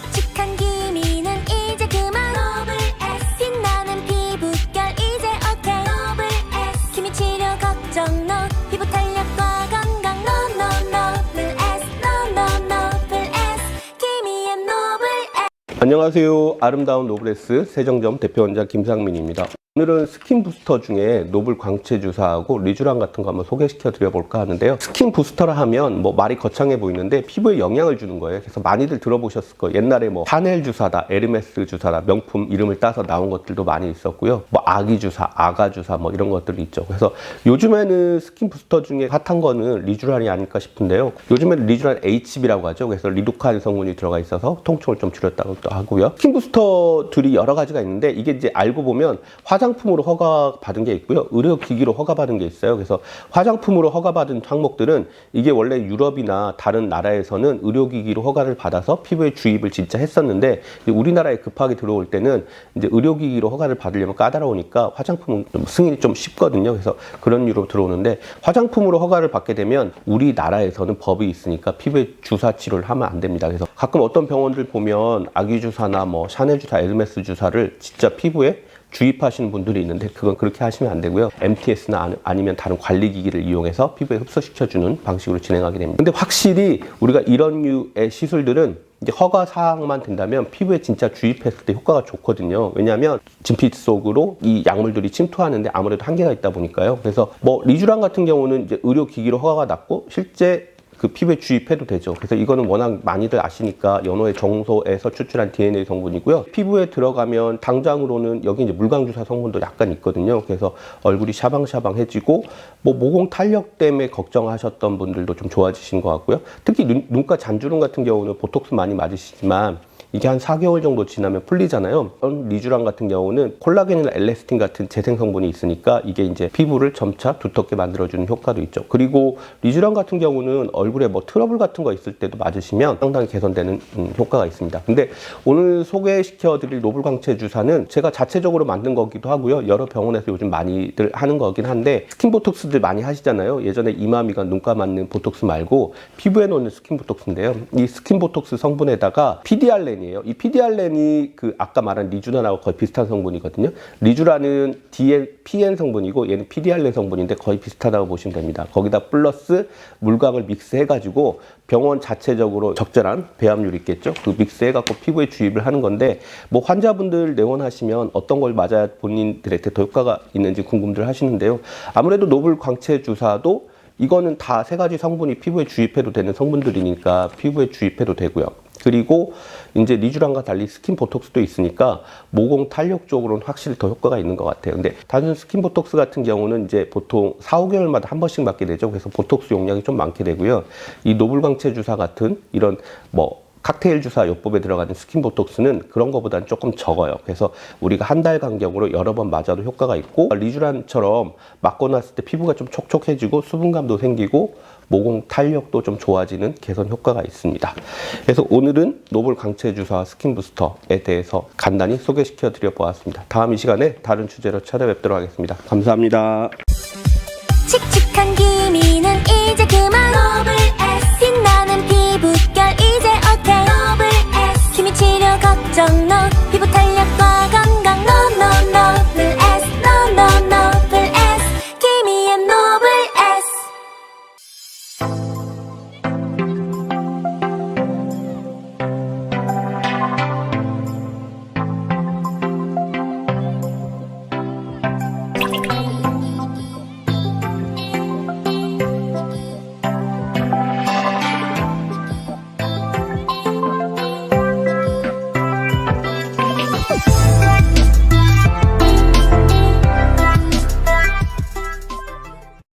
칙칙한 기미는 이제 그만. 빛나는 피부결 이제 오케이. 기미 치료 걱정 no 피부 탄력과 건강 no no 노블 S. no no 노블 S. 기미의 노블 S. 안녕하세요. 아름다운 노블레스 세정점 대표 원장 김상민입니다. 오늘은 스킨 부스터 중에 노블 광채 주사하고 리쥬란 같은 거 한번 소개시켜 드려 볼까 하는데요. 스킨 부스터라 하면 뭐 말이 거창해 보이는데 피부에 영향을 주는 거예요. 그래서 많이들 들어보셨을 거예요. 옛날에 뭐 샤넬 주사다, 에르메스 주사다, 명품 이름을 따서 나온 것들도 많이 있었고요. 뭐 아기 주사, 아가 주사 뭐 이런 것들이 있죠. 그래서 요즘에는 스킨 부스터 중에 핫한 거는 리쥬란이 아닐까 싶은데요. 요즘에는 리쥬란 HB라고 하죠. 그래서 리도칸 성분이 들어가 있어서 통증을 좀 줄였다고 또 하고요. 스킨 부스터들이 여러 가지가 있는데 이게 이제 알고 보면 화장 품으로 허가받은 게 있고요. 의료기기로 허가받은 게 있어요. 그래서 화장품으로 허가받은 항목들은 이게 원래 유럽이나 다른 나라에서는 의료기기로 허가를 받아서 피부에 주입을 진짜 했었는데 우리나라에 급하게 들어올 때는 이제 의료기기로 허가를 받으려면 까다로우니까 화장품은 좀 승인이 좀 쉽거든요. 그래서 그런 이유로 들어오는데 화장품으로 허가를 받게 되면 우리나라에서는 법이 있으니까 피부에 주사 치료를 하면 안 됩니다. 그래서 가끔 어떤 병원들 보면 아기 주사나 뭐 샤넬 주사, 에르메스 주사를 진짜 피부에 주입하시는 분들이 있는데 그건 그렇게 하시면 안 되고요. MTS나 아니면 다른 관리 기기를 이용해서 피부에 흡수시켜주는 방식으로 진행하게 됩니다. 근데 확실히 우리가 이런 류의 시술들은 이제 허가 사항만 된다면 피부에 진짜 주입했을 때 효과가 좋거든요. 왜냐하면 진피 속으로 이 약물들이 침투하는데 아무래도 한계가 있다 보니까요. 그래서 뭐 리쥬란 같은 경우는 이제 의료 기기로 허가가 났고 실제 그 피부에 주입해도 되죠. 그래서 이거는 워낙 많이들 아시니까 연어의 정소에서 추출한 DNA 성분이고요. 피부에 들어가면 당장으로는 여기 이제 물광주사 성분도 약간 있거든요. 그래서 얼굴이 샤방샤방해지고 뭐 모공 탄력 때문에 걱정하셨던 분들도 좀 좋아지신 것 같고요. 특히 눈, 눈가 잔주름 같은 경우는 보톡스 많이 맞으시지만 이게 한 4개월 정도 지나면 풀리잖아요. 리쥬란 같은 경우는 콜라겐이나 엘레스틴 같은 재생 성분이 있으니까 이게 이제 피부를 점차 두텁게 만들어주는 효과도 있죠. 그리고 리쥬란 같은 경우는 얼굴에 뭐 트러블 같은 거 있을 때도 맞으시면 상당히 개선되는 음, 효과가 있습니다. 근데 오늘 소개시켜드릴 노블 광채 주사는 제가 자체적으로 만든 거기도 하고요. 여러 병원에서 요즘 많이들 하는 거긴 한데 스킨 보톡스들 많이 하시잖아요. 예전에 이마미가 눈가 맞는 보톡스 말고 피부에 놓는 스킨 보톡스인데요. 이 스킨 보톡스 성분에다가 PDR렌 이에요. 이 PDR렌이 그 아까 말한 리주란하고 거의 비슷한 성분이거든요. 리주란은 DN, PN 성분이고 얘는 PDR렌 성분인데 거의 비슷하다고 보시면 됩니다. 거기다 플러스 물광을 믹스해가지고 병원 자체적으로 적절한 배합률이 있겠죠. 그 믹스해갖고 피부에 주입을 하는 건데 뭐 환자분들 내원하시면 어떤 걸 맞아야 본인들한테 더 효과가 있는지 궁금들 하시는데요. 아무래도 노블 광채 주사도 이거는 다 세 가지 성분이 피부에 주입해도 되는 성분들이니까 피부에 주입해도 되고요. 그리고 이제 리쥬란과 달리 스킨 보톡스도 있으니까 모공 탄력 쪽으로는 확실히 더 효과가 있는 것 같아요. 근데 단순 스킨 보톡스 같은 경우는 이제 보통 4, 5개월마다 한 번씩 맞게 되죠. 그래서 보톡스 용량이 좀 많게 되고요. 이 노블광채 주사 같은 이런 뭐 칵테일 주사 요법에 들어가는 스킨 보톡스는 그런 것보다는 조금 적어요. 그래서 우리가 한 달 간격으로 여러 번 맞아도 효과가 있고 리쥬란처럼 맞고 났을 때 피부가 좀 촉촉해지고 수분감도 생기고 모공 탄력도 좀 좋아지는 개선 효과가 있습니다. 그래서 오늘은 노블 강체 주사 스킨 부스터에 대해서 간단히 소개시켜 드려 보았습니다. 다음 이 시간에 다른 주제로 찾아뵙도록 하겠습니다. 감사합니다. 칙칙한 기미